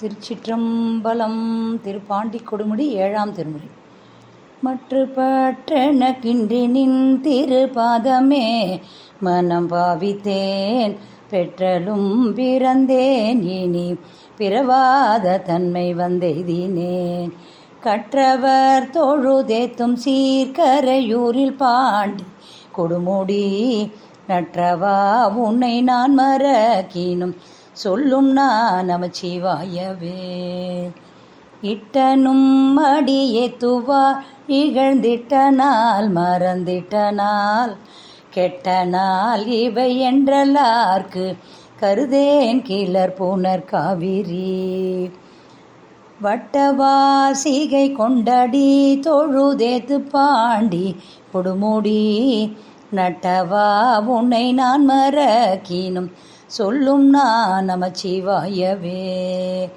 திருச்சிற்றம்பலம் திருப்பாண்டி கொடுமுடி ஏழாம் திருமுறை மற்று பற்றெனக்கின்றி நின் திருபாதமே மனம் பாவித்தேன் பெற்றலும் பிறந்தேன் இனி பிறவாத தன்மை வந்தெய்தினேன். கற்றவர் தொழுதேத்தும் சீர்கரையூரில் பாண்டி கொடுமுடி நற்றவா உன்னை நான் மறக்கினும் சொல்லும் நான் நமச்சிவாயவே இட்டனும் மடியே இகழ்ந்திட்ட இகழ்ந்திட்டனால் மறந்திட்டனால் கெட்டனால் இவை என்றலார்க்கு கருதேன் கிளர் பூனர் காவிரி. வட்டவாசிகை கொண்டடி தொழுதேத்து பாண்டி கொடுமுடி நட்டவா உன்னை நான் மறக்கினும் சொல்லும் நான் நமச்சிவாயவே.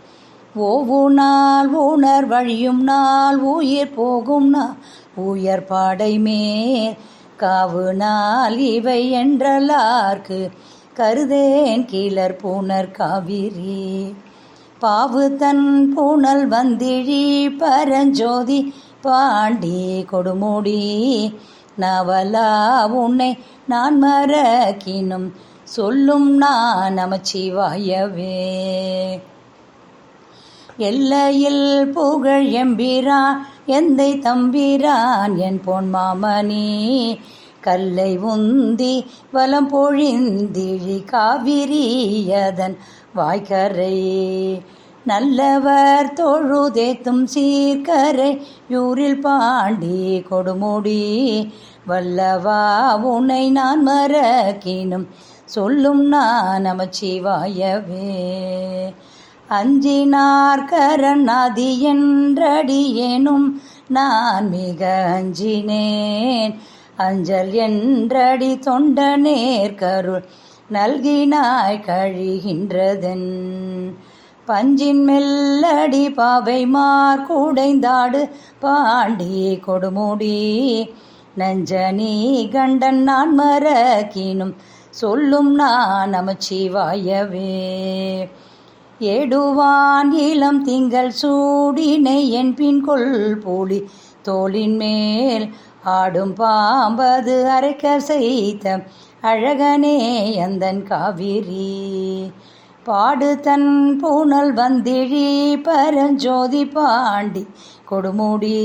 ஓவு நாள் உணர் வழியும் நாள் உயிர் போகும் நாள் உயர் பாடை மேல். காவு நாள் இவை என்றலார்க்கு கருதேன் கீழர் பூனர் காவிரி. பாவு தன் பூனல் வந்திழி பரஞ்சோதி பாண்டி கொடுமுடி. நவலா உன்னை நான் மறக்கினும் சொல்லும் நான் நமச்சிவாயவே. எல்லையில் புகழ் எம்பிரான் எந்தை தம்பிரான் என் பொன் மாமணி. கல்லை உந்தி வலம் பொழிந்திழி காவிரியதன் வாய்க்கரை. நல்லவர் தொழுதேத்தும் சீர்கரை யூரில் பாண்டி கொடுமுடி. வல்லவா உன்னை நான் மறக்கினும் சொல்லும் நான் நமச்சிவாயவே. அஞ்சினார் கரணாதி என்றடியேனும் நான் மிக அஞ்சினேன். அஞ்சல் என்றடி தொண்ட நேர்கருள் நல்கினாய் கழிகின்றதென். பஞ்சின் மெல்லடி பாவை மார் கூடைந்தாடு பாண்டி கொடுமுடி. நஞ்சனி கண்டன் நான் மறக்கினும் சொல்லும் நான் நமச்சிவாயவே. ஏடுவான் இளம் திங்கள் சூடினை என் பின் கொள் தோளின் மேல். ஆடும் பாம்பது அரைக்க செய்த அழகனே அந்தன் காவிரி. பாடு தன் பூனல் வந்திழி பரஞ்சோதி பாண்டி கொடுமுடி.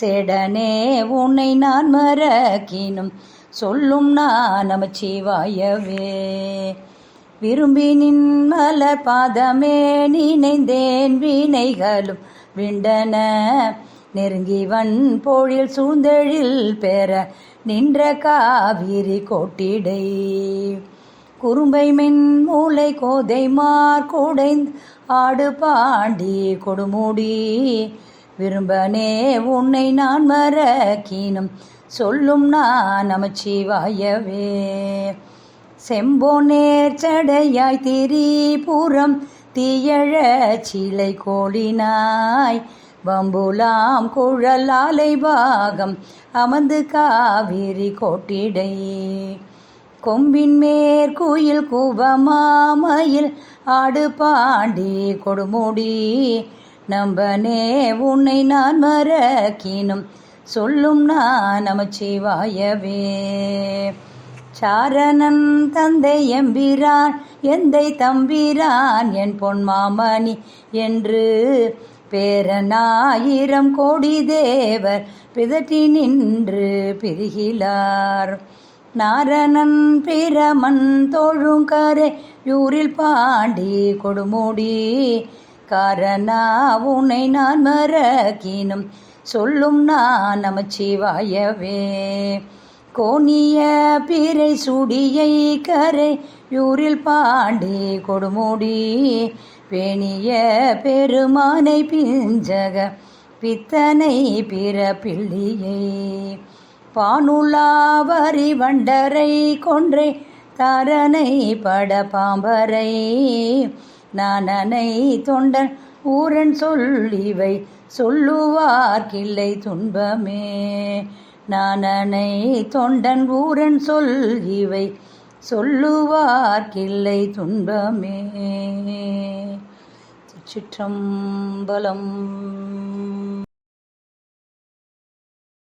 சேடனே உன்னை நான் மறக்கினும் சொல்லும் நான் நமச்சிவாயவே. விரும்பி நின்மல பாதமே நினைந்தேன் வினைகளும் விண்டன. நெருங்கிவன் போழில் சூந்தழில் பெற நின்ற காவிரி கோட்டிடை. குறும்பை மென் மூளை கோதை மார் ஆடு பாண்டி கொடுமுடி. விரும்பனே உன்னை நான் மறக்கினும். சொல்லும் நான் நமச்சிவாயவே. செம்போனேர் சடையாய் திரிபுரம் தீயழ சிலை கோழினாய். வம்புலாம் குழலாலை பாகம் அமர்ந்து காவிரி கோட்டிடை. கொம்பின் மேற்குயில் கூவமாமையில் ஆடு பாண்டி கொடுமுடி. நம்பனே உன்னை நான் மறக்கினும். சொல்லும் நான் நமச்சிவாயவே. சாரணன் தந்தை எம்பிரான் எந்தை தம்பிரான் என் பொன் மாமணி என்று பேரனாயிரம் கோடி தேவர் பிதற்றி நின்று பிரிகிலார் நாரணன் பிரமன் தோழுங்கரை யூரில் பாண்டி கொடுமுடி காரணா உன்னை நான் மறக்கினும். சொல்லும் நான் நமச்சிவாயவே. கோணிய பிறை சுடியை கரை யூரில் பாண்டி கொடுமுடி. பேணிய பெருமானை பிஞ்சக பித்தனை பிற பிள்ளியை பானுலாவரி வண்டரை கொன்றை தரனை பட பாம்பரை. நானனை தொண்டன் ஊரன் சொல்லிவை சொல்லுவார்கில்லை துன்பமே. நானனை தொண்டன் ஊரன் சொல் இவை சொல்லுவார்க்கில்லை துன்பமே. சிற்றம்பலம்